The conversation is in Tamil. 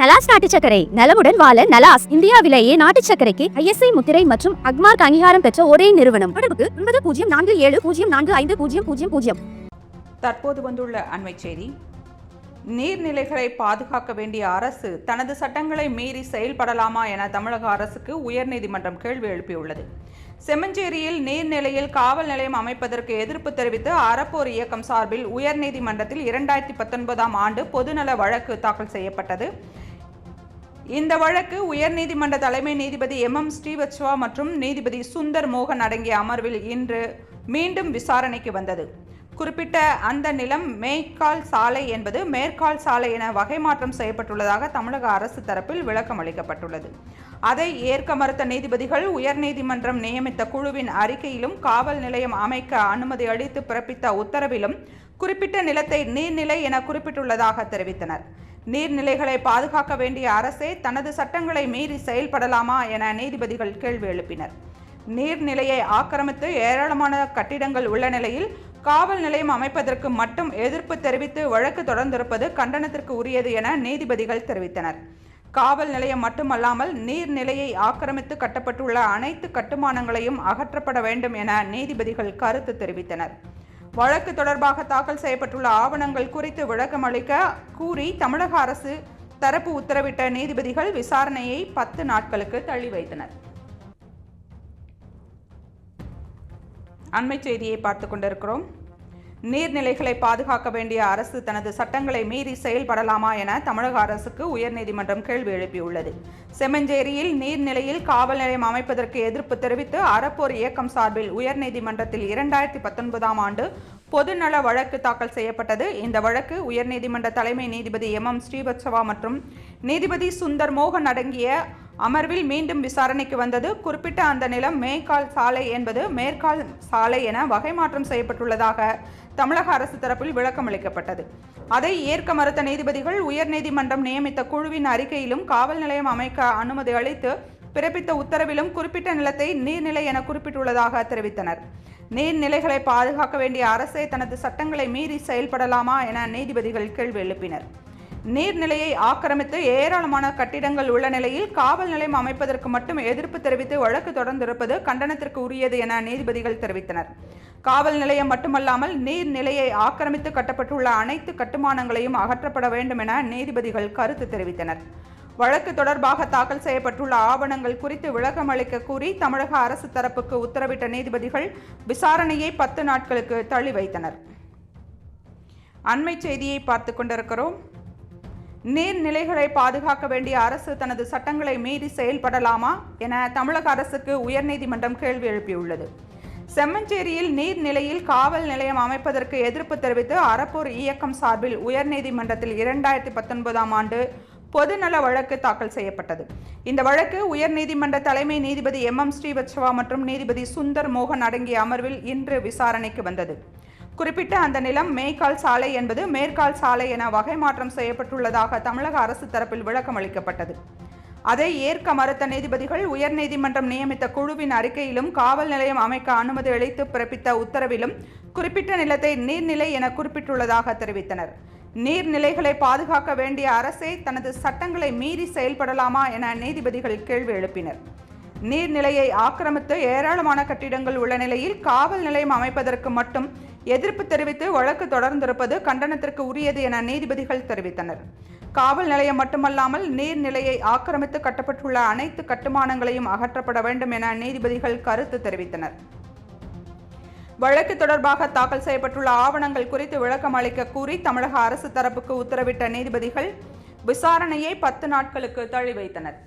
நலாஸ் நாட்டு சக்கரை நலமுடன் வாழ நலாஸ் இந்தியாவிலேயே நாட்டு சக்கரைக்கு ஐஎஸ்ஐ முத்திரை மற்றும் அக்மார்க் அங்கீகாரம் பெற்ற ஒரே நிறுவனம். தொடர்புக்கு ஒன்பது பூஜ்ஜியம் நான்கு ஏழு பூஜ்ஜியம் நான்கு ஐந்து பூஜ்ஜியம் பூஜ்ஜியம் பூஜ்ஜியம். தற்போது வந்துள்ள அண்மை செய்தி. நீர்நிலைகளை பாதுகாக்க வேண்டிய அரசு தனது சட்டங்களை மீறி செயல்படலாமா என தமிழக அரசுக்கு உயர்நீதிமன்றம் கேள்வி எழுப்பியுள்ளது. செம்மஞ்சேரியில் நீர்நிலையில் காவல் நிலையம் அமைப்பதற்கு எதிர்ப்பு தெரிவித்து அறப்போர் இயக்கம் சார்பில் உயர்நீதிமன்றத்தில் இரண்டாயிரத்தி பத்தொன்பதாம் ஆண்டு பொதுநல வழக்கு தாக்கல் செய்யப்பட்டது. இந்த வழக்கு உயர்நீதிமன்ற தலைமை நீதிபதி எம். எம். ஸ்ரீவத்ஸ்வா மற்றும் நீதிபதி சுந்தர் மோகன் அடங்கிய அமர்வில் இன்று மீண்டும் விசாரணைக்கு வந்தது. குறிப்பிட்ட அந்த நிலம் மேய்க்கால் சாலை என்பது மேற்கால் சாலை என வகை மாற்றம் செய்யப்பட்டுள்ளதாக தமிழக அரசு தரப்பில் விளக்கம் அளிக்கப்பட்டுள்ளது. அதை ஏற்க மறுத்த நீதிபதிகள் உயர்நீதிமன்றம் நியமித்த குழுவின் அறிக்கையிலும் காவல் நிலையம் அமைக்க அனுமதி அளித்து பிறப்பித்த உத்தரவிலும் குறிப்பிட்ட நிலத்தை நீர்நிலை என குறிப்பிட்டுள்ளதாக தெரிவித்தனர். நீர்நிலைகளை பாதுகாக்க வேண்டிய அரசே தனது சட்டங்களை மீறி செயல்படலாமா என நீதிபதிகள் கேள்வி எழுப்பினர். நீர்நிலையை ஆக்கிரமித்து ஏராளமான கட்டிடங்கள் உள்ள நிலையில் காவல் நிலையம் அமைப்பதற்கு மட்டும் எதிர்ப்பு தெரிவித்து வழக்கு தொடர்ந்திருப்பது கண்டனத்திற்கு உரியது என நீதிபதிகள் தெரிவித்தனர். காவல் நிலையம் மட்டுமல்லாமல் நீர்நிலையை ஆக்கிரமித்து கட்டப்பட்டுள்ள அனைத்து கட்டுமானங்களையும் அகற்றப்பட வேண்டும் என நீதிபதிகள் கருத்து தெரிவித்தனர். வழக்கு தொடர்பாக தாக்கல் செய்யப்பட்டுள்ள ஆவணங்கள் குறித்து விளக்கம் அளிக்க கூறி தமிழக அரசு தரப்பு உத்தரவிட்ட நீதிபதிகள் விசாரணையை பத்து நாட்களுக்கு தள்ளி வைத்தனர். அண்மை செய்தியை பார்த்து கொண்டிருக்கிறோம். நீர்நிலைகளை பாதுகாக்க வேண்டிய அரசு தனது சட்டங்களை மீறி செயல்படலாமா என தமிழக அரசுக்கு உயர்நீதிமன்றம் கேள்வி எழுப்பியுள்ளது. செம்மஞ்சேரியில் நீர்நிலையில் காவல் நிலையம் அமைப்பதற்கு எதிர்ப்பு தெரிவித்து அறப்போர் இயக்கம் சார்பில் உயர்நீதிமன்றத்தில் இரண்டாயிரத்தி பத்தொன்பதாம் ஆண்டு பொதுநல வழக்கு தாக்கல் செய்யப்பட்டது. இந்த வழக்கு உயர்நீதிமன்ற தலைமை நீதிபதி எம். எம். ஸ்ரீவத்சவா மற்றும் நீதிபதி சுந்தர் மோகன் அடங்கிய அமர்வில் மீண்டும் விசாரணைக்கு வந்தது. குறிப்பிட்ட அந்த நிலம் மேற்கால் சாலை என்பது மேற்கால் சாலை என வகை மாற்றம் செய்யப்பட்டுள்ளதாக தமிழக அரசு தரப்பில் விளக்கம் அளிக்கப்பட்டது. அதை ஏற்க மறுத்த நீதிபதிகள் உயர்நீதிமன்றம் நியமித்த குழுவின் அறிக்கையிலும் காவல் நிலையம் அமைக்க அனுமதி அளித்து பிறப்பித்த உத்தரவிலும் குறிப்பிட்ட நிலத்தை நீர்நிலை என குறிப்பிட்டுள்ளதாக தெரிவித்தனர். நீர்நிலைகளை பாதுகாக்க வேண்டிய அரசே தனது சட்டங்களை மீறி செயல்படலாமா என நீதிபதிகள் கேள்வி எழுப்பினர். நீர்நிலையை ஆக்கிரமித்து ஏராளமான கட்டிடங்கள் உள்ள நிலையில் காவல் நிலையம் அமைப்பதற்கு மட்டும் எதிர்ப்பு தெரிவித்து வழக்கு தொடர்ந்திருப்பது கண்டனத்திற்கு உரியது என நீதிபதிகள் தெரிவித்தனர். காவல் நிலையம் மட்டுமல்லாமல் நீர்நிலையை ஆக்கிரமித்து கட்டப்பட்டுள்ள அனைத்து கட்டுமானங்களையும் அகற்றப்பட வேண்டும் என நீதிபதிகள் கருத்து தெரிவித்தனர். வழக்கு தொடர்பாக தாக்கல் செய்யப்பட்டுள்ள ஆவணங்கள் குறித்து விளக்கம் அளிக்க கூறி தமிழக அரசு தரப்புக்கு உத்தரவிட்ட நீதிபதிகள் விசாரணையை பத்து நாட்களுக்கு தள்ளி வைத்தனர். அண்மை செய்தியை பார்த்து கொண்டிருக்கிறோம். நீர்நிலைகளை பாதுகாக்க வேண்டிய அரசு தனது சட்டங்களை மீறி செயல்படலாமா என தமிழக அரசுக்கு உயர்நீதிமன்றம் கேள்வி எழுப்பியுள்ளது. செம்மஞ்சேரியில் நீர்நிலையில் காவல் நிலையம் அமைப்பதற்கு எதிர்ப்பு தெரிவித்து அறப்போர் இயக்கம் சார்பில் உயர்நீதிமன்றத்தில் இரண்டாயிரத்தி பத்தொன்பதாம் ஆண்டு பொதுநல வழக்கு தாக்கல் செய்யப்பட்டது. இந்த வழக்கு உயர்நீதிமன்ற தலைமை நீதிபதி எம். எம். ஸ்ரீவத்சவா மற்றும் நீதிபதி சுந்தர் மோகன் அடங்கிய அமர்வில் இன்று விசாரணைக்கு வந்தது. குறிப்பிட்ட அந்த நிலம் மேய்க்கால் சாலை என்பது மேற்கால் சாலை என வகை மாற்றம் செய்யப்பட்டுள்ளதாக தமிழக அரசு தரப்பில் விளக்கம் அளிக்கப்பட்டது. அதை ஏற்க மறுத்த நீதிபதிகள் உயர்நீதிமன்றம் நியமித்த குழுவின் அறிக்கையிலும் காவல் நிலையம் அமைக்க அனுமதி அளித்து பிறப்பித்த உத்தரவிலும் குறிப்பிட்ட நிலத்தை நீர்நிலை என குறிப்பிட்டுள்ளதாக தெரிவித்தனர். நீர்நிலைகளை பாதுகாக்க வேண்டிய அரசே தனது சட்டங்களை மீறி செயல்படலாமா என நீதிபதிகள் கேள்வி எழுப்பினர். நீர்நிலையை ஆக்கிரமித்து ஏராளமான கட்டிடங்கள் உள்ள நிலையில் காவல் நிலையம் அமைப்பதற்கு மட்டும் எதிர்ப்பு தெரிவித்து வழக்கு தொடர்ந்திருப்பது கண்டனத்திற்கு உரியது என நீதிபதிகள் தெரிவித்தனர். காவல் நிலையம் மட்டுமல்லாமல் நீர்நிலையை ஆக்கிரமித்து கட்டப்பட்டுள்ள அனைத்து கட்டுமானங்களையும் அகற்றப்பட வேண்டும் என நீதிபதிகள் கருத்து தெரிவித்தனர். வழக்கு தொடர்பாக தாக்கல் செய்யப்பட்டுள்ள ஆவணங்கள் குறித்து விளக்கம் அளிக்க கூறி தமிழக அரசு தரப்புக்கு உத்தரவிட்ட நீதிபதிகள் விசாரணையை பத்து நாட்களுக்கு தள்ளி வைத்தனர்.